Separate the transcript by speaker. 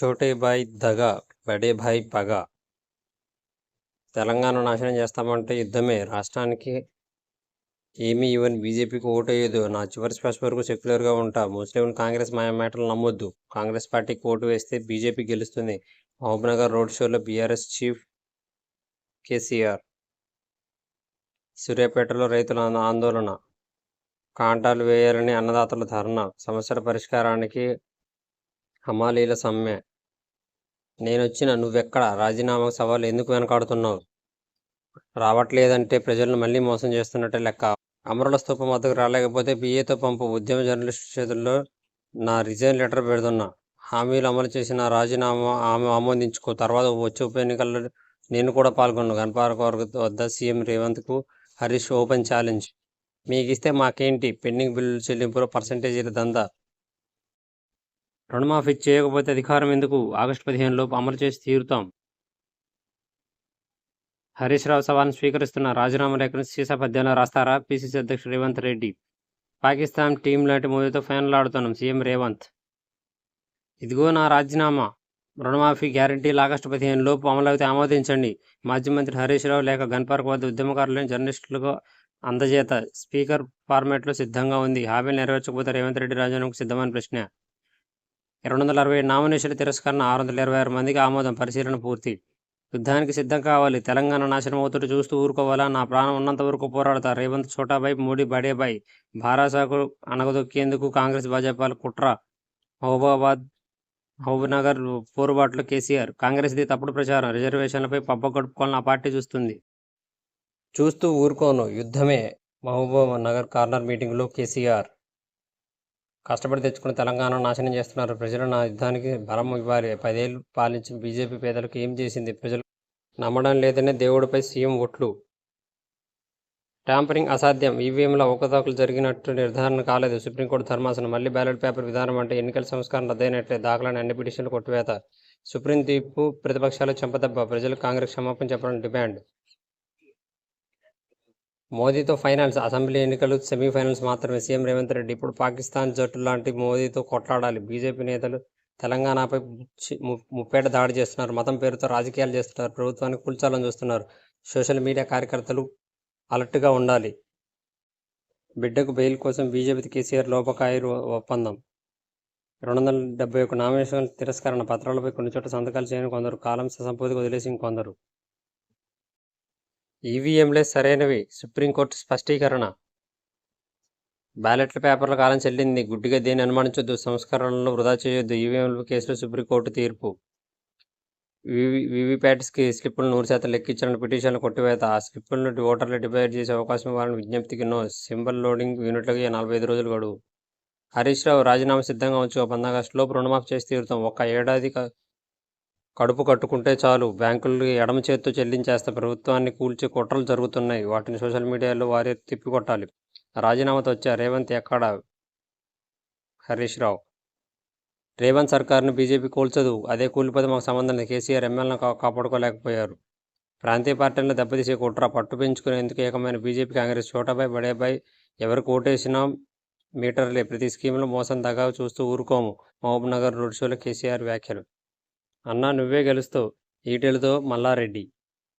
Speaker 1: చోటే భాయ్ దగ బడే భాయ్ పగ. తెలంగాణ నాశనం చేస్తామంటే యుద్ధమే. రాష్ట్రానికి ఏమీ ఇవ్వని బీజేపీకి ఓటేయదు నా చివరి శ్వాస వరకు సెక్యులర్గా ఉంటా. ముస్లింలు కాంగ్రెస్ మాయ మేటలు నమ్మొద్దు. కాంగ్రెస్ పార్టీకి ఓటు వేస్తే బీజేపీ గెలుస్తుంది. మహబూబ్నగర్ రోడ్ షోలో బీఆర్ఎస్ చీఫ్ కేసీఆర్. సూర్యాపేటలో రైతుల ఆందోళన. కాంటాలు వేయాలని అన్నదాతల ధర్నా. సమస్యల పరిష్కారానికి హమాలీల సమ్మె. నేను వచ్చిన నువ్వెక్కడ? రాజీనామా సవాలు ఎందుకు వెనకాడుతున్నావు? రావట్లేదంటే ప్రజలను మళ్ళీ మోసం చేస్తున్నట్టే లెక్క. అమరుల స్థూపం వద్దకు రాలేకపోతే పిఏతో పంపు ఉద్యమ జర్నలిస్టు చేతుల్లో నా రిజైన్ లెటర్ పెడుతున్నా. హామీలు అమలు చేసిన రాజీనామా ఆమె ఆమోదించుకో. తర్వాత వచ్చే ఉప ఎన్నికల్లో నేను కూడా పాల్గొన్నాను గణపార్క వద్ద సీఎం రేవంత్కు హరీష్ ఓపెన్ ఛాలెంజ్. మీకు ఇస్తే మాకేంటి? పెండింగ్ బిల్లు చెల్లింపులో పర్సంటేజీల దందా. రుణమాఫీ చేయకపోతే అధికారం ఎందుకు? ఆగస్టు పదిహేను లోపు అమలు చేసి తీరుతాం. హరీష్ రావు సవాల్ని స్వీకరిస్తున్న రాజీనామా లేఖను సీసా పద్యంలో రాస్తారా? పిసిసి అధ్యక్షుడు రేవంత్ రెడ్డి. పాకిస్తాన్ టీం లాంటి మోదీతో ఫైనల్ ఆడుతున్నాం. సీఎం రేవంత్. ఇదిగో నా రాజీనామా. రుణమాఫీ గ్యారంటీలు ఆగస్టు పదిహేను లోపు అమలైతే ఆమోదించండి. మాజీ మంత్రి హరీష్ రావు లేక గన్పార్క్ వద్ద ఉద్యమకారులను జర్నలిస్టులకు అందజేత. స్పీకర్ ఫార్మాట్లో సిద్ధంగా ఉంది. హామీలు నెరవేర్చకపోతే రేవంత్ రెడ్డి రాజీనామాకు సిద్ధమని ప్రశ్న. రెండు వందల అరవై నామినేషన్ల తిరస్కరణ ఆరు వందల ఇరవై ఆరు మందికి ఆమోదం పరిశీలన పూర్తి. యుద్ధానికి సిద్ధం కావాలి. తెలంగాణ నాశనం అవుతుంటే చూస్తూ ఊరుకోవాలా? నా ప్రాణం ఉన్నంత వరకు పోరాడతా. రేవంత్ చోటాబాయ్ మోడీ బడేబాయ్ భారాసాకు అణగదొక్కేందుకు కాంగ్రెస్ భాజపాల కుట్ర. మహబూబాబాద్ మహబూబ్నగర్ పోరుబాటులో కేసీఆర్. కాంగ్రెస్ది తప్పుడు ప్రచారం. రిజర్వేషన్లపై పబ్బ గడుపుకోవాలని ఆ పార్టీ చూస్తుంది. చూస్తూ ఊరుకోను. యుద్ధమే మహబూబా నగర్ కార్నర్ మీటింగ్లో కేసీఆర్. కష్టపడి తెచ్చుకుని తెలంగాణ నాశనం చేస్తున్నారు. ప్రజలు నా యుద్ధానికి బలం ఇవ్వాలి. పదేళ్ళు పాలించి బీజేపీ పేదలకు ఏం చేసింది? ప్రజలు నమ్మడం లేదనే దేవుడిపై సీఎం ఓట్లు ట్యాంపరింగ్ అసాధ్యం. ఈవీఎంల ఒకదాకులు జరిగినట్టు నిర్ధారణ కాలేదు. సుప్రీంకోర్టు ధర్మాసనం. మళ్ళీ బ్యాలెట్ పేపర్ విధానం అంటే ఎన్నికల సంస్కరణ రద్దయినట్లే దాఖలైన అన్ని పిటిషన్లు కొట్టివేత. సుప్రీం తీర్పు ప్రతిపక్షాలు చెంపదెబ్బ. ప్రజలు కాంగ్రెస్ క్షమాపణ చెప్పడం డిమాండ్. మోదీతో ఫైనల్స్ అసెంబ్లీ ఎన్నికలు సెమీఫైనల్స్ మాత్రమే. సీఎం రేవంత్ రెడ్డి ఇప్పుడు పాకిస్తాన్ జట్టు లాంటి మోదీతో కొట్లాడాలి. బీజేపీ నేతలు తెలంగాణపై ము- ముప్పేట దాడి చేస్తున్నారు. మతం పేరుతో రాజకీయాలు చేస్తున్నారు. ప్రభుత్వాన్ని కూల్చాలని చూస్తున్నారు. సోషల్ మీడియా కార్యకర్తలు అలర్ట్గా ఉండాలి. బిడ్డకు బెయిల్ కోసం బీజేపీ కేసీఆర్ లోపకాయరు ఒప్పందం. రెండు వందల డెబ్బై ఒక నామినేషన్ తిరస్కరణ. పత్రాలపై కొన్ని చోట్ల సంతకాలు చేయని కొందరు. కాలం సంపూర్తిగా వదిలేసి ఇంకొందరు. ఈవీఎంలే సరైనవి. సుప్రీంకోర్టు స్పష్టీకరణ. బ్యాలెట్ల పేపర్ల కాలం చెల్లింది. గుడ్డిగా దేన్ని అనుమానించొద్దు. సంస్కరణలను వృధా చేయొద్దు. ఈవీఎంల కేసులో సుప్రీంకోర్టు తీర్పు. వివి వివిప్యాట్స్కి స్లిప్పులు నూరు శాతం లెక్కించాలని పిటిషన్లు కొట్టివేత. ఆ స్లిప్పులను ఓటర్లు డిబేట్ చేసే అవకాశం ఇవ్వాలని విజ్ఞప్తికి నో. సింబల్ లోడింగ్ యూనిట్లకి నలభై ఐదు రోజులు గడువు. హరీష్ రావు రాజీనామా సిద్ధంగా ఉంచు పంతొమ్మిది ఆగస్టులోపు రుణమాఫీ చేసి తీరుతాం. ఒక్క ఏడాది కడుపు కట్టుకుంటే చాలు. బ్యాంకులు ఎడమ చేత్తో చెల్లించేస్తే ప్రభుత్వాన్ని కూల్చి కుట్రలు జరుగుతున్నాయి. వాటిని సోషల్ మీడియాలో వారే తిప్పికొట్టాలి. రాజీనామాతో వచ్చా రేవంత్ ఎక్కడ? హరీష్ రావు. రేవంత్ సర్కార్ను బీజేపీ కూల్చదు. అదే కూలిపోతే మాకు సంబంధం లేదు. కేసీఆర్ ఎమ్మెల్యేలను కాపాడుకోలేకపోయారు. ప్రాంతీయ పార్టీలను దెబ్బతీసే కుట్ర పట్టు పెంచుకునేందుకు ఏకమైన బీజేపీ కాంగ్రెస్ చోటపై బడేపై ఎవరికి ఓటేసినా మీటర్లే. ప్రతి స్కీమ్లో మోసం దగా చూస్తూ ఊరుకోము. మహబూబ్ నగర్ రోడ్ షోలో కేసీఆర్ వ్యాఖ్యలు. అన్నా నువ్వే గెలుస్తావు. ఈటెలతో మల్లారెడ్డి.